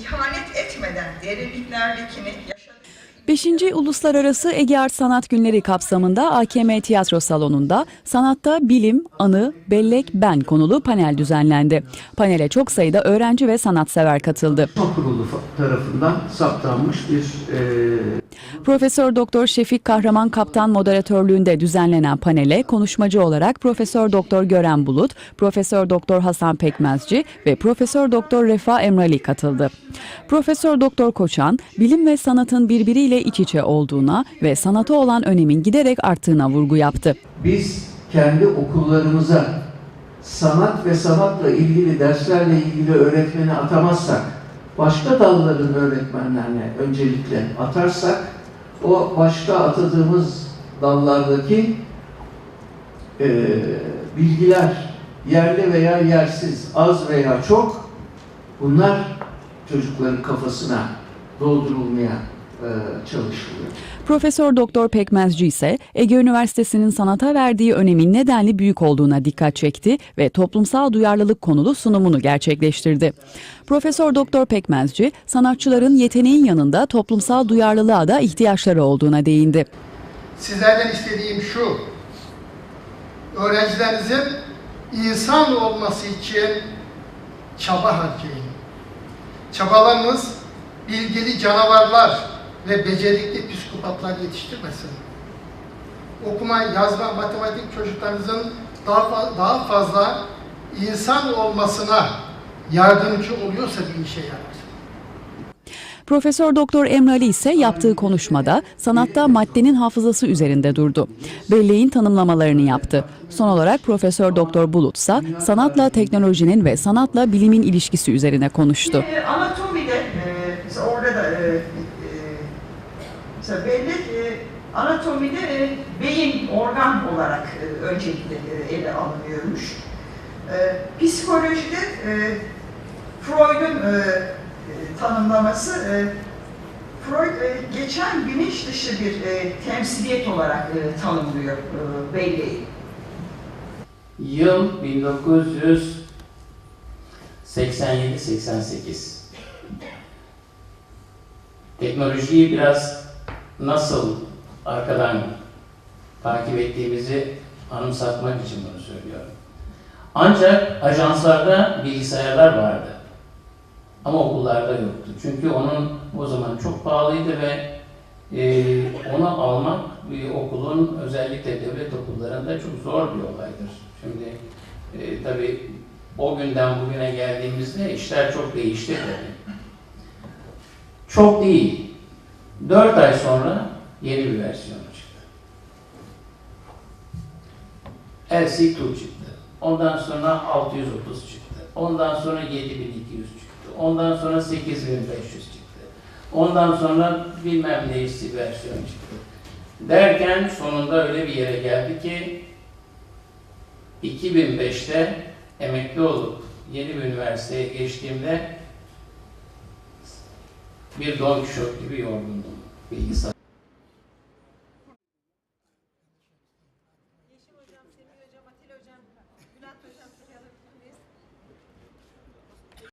ihanet etmeden derinliklerdekini yaşadığı 5. Uluslararası Ege Art Sanat Günleri kapsamında AKM Tiyatro Salonu'nda sanatta bilim, anı, bellek, ben konulu panel düzenlendi. Panele çok sayıda öğrenci ve sanatsever katıldı. Çalışma Kurulu tarafından saptanmış bir e, Profesör Doktor Şefik Kahraman Kaptan moderatörlüğünde düzenlenen panele konuşmacı olarak Profesör Doktor Gören Bulut, Profesör Doktor Hasan Pekmezci ve Profesör Doktor Refa Emrali katıldı. Profesör Doktor Koçan, bilim ve sanatın birbiriyle iç içe olduğuna ve sanata olan önemin giderek arttığına vurgu yaptı. biz kendi okullarımıza sanat ve sanatla ilgili derslerle ilgili öğretmeni atamazsak, başka dalların öğretmenlerine öncelikle atarsak, o başka atadığımız dallardaki e, bilgiler yerli veya yersiz, az veya çok bunlar çocukların kafasına doldurulmaya çalışılıyor. Profesör Doktor Pekmezci ise Ege Üniversitesi'nin sanata verdiği önemin nedenli büyük olduğuna dikkat çekti ve toplumsal duyarlılık konulu sunumunu gerçekleştirdi. Profesör Doktor Pekmezci, sanatçıların yeteneğin yanında toplumsal duyarlılığa da ihtiyaçları olduğuna değindi. Sizlerden istediğim şu, öğrencilerinizin insan olması için çaba harcayın. Çabalarınız bilgili canavarlar ve becerikli psikopatlar yetiştirmesin. Okuma, yazma, matematik çocuklarınızın daha, daha fazla insan olmasına yardımcı oluyorsa bir işe yarar. Profesör Doktor Emrali ise yaptığı konuşmada sanatta maddenin hafızası üzerinde durdu. Belleğin tanımlamalarını yaptı. Son olarak Profesör Doktor Bulut ise sanatla teknolojinin ve sanatla bilimin ilişkisi üzerine konuştu. E, anatomide, e, mesela orada da e, mesela bellek e, anatomide e, beyin organ olarak e, öncelikle e, ele alınıyormuş. E, psikolojide e, Freud'un e, e, tanımlaması e, Freud e, geçen bilinç dışı bir e, temsiliyet olarak e, tanımlıyor e, belleği. Yıl 1987-88. Teknolojiyi biraz nasıl arkadan takip ettiğimizi anımsatmak için bunu söylüyorum. Ancak ajanslarda bilgisayarlar vardı. Ama okullarda yoktu. Çünkü onun o zaman çok pahalıydı ve e, onu almak bir okulun özellikle devlet okullarında çok zor bir olaydır. Şimdi e, tabii o günden bugüne geldiğimizde işler çok değişti tabii. Çok değil. 4 ay sonra yeni bir versiyonu çıktı. LC2 çıktı. Ondan sonra 630 çıktı. Ondan sonra 7200 çıktı. Ondan sonra 8500 çıktı. Ondan sonra bilmem neyisi versiyon çıktı. Derken sonunda öyle bir yere geldi ki 2005'te emekli olup yeni bir üniversiteye geçtiğimde bir don kişot gibi yorgundum. Bilgisayar. Yeşim hocam, Semih hocam, Atilla hocam, Bülent hocam.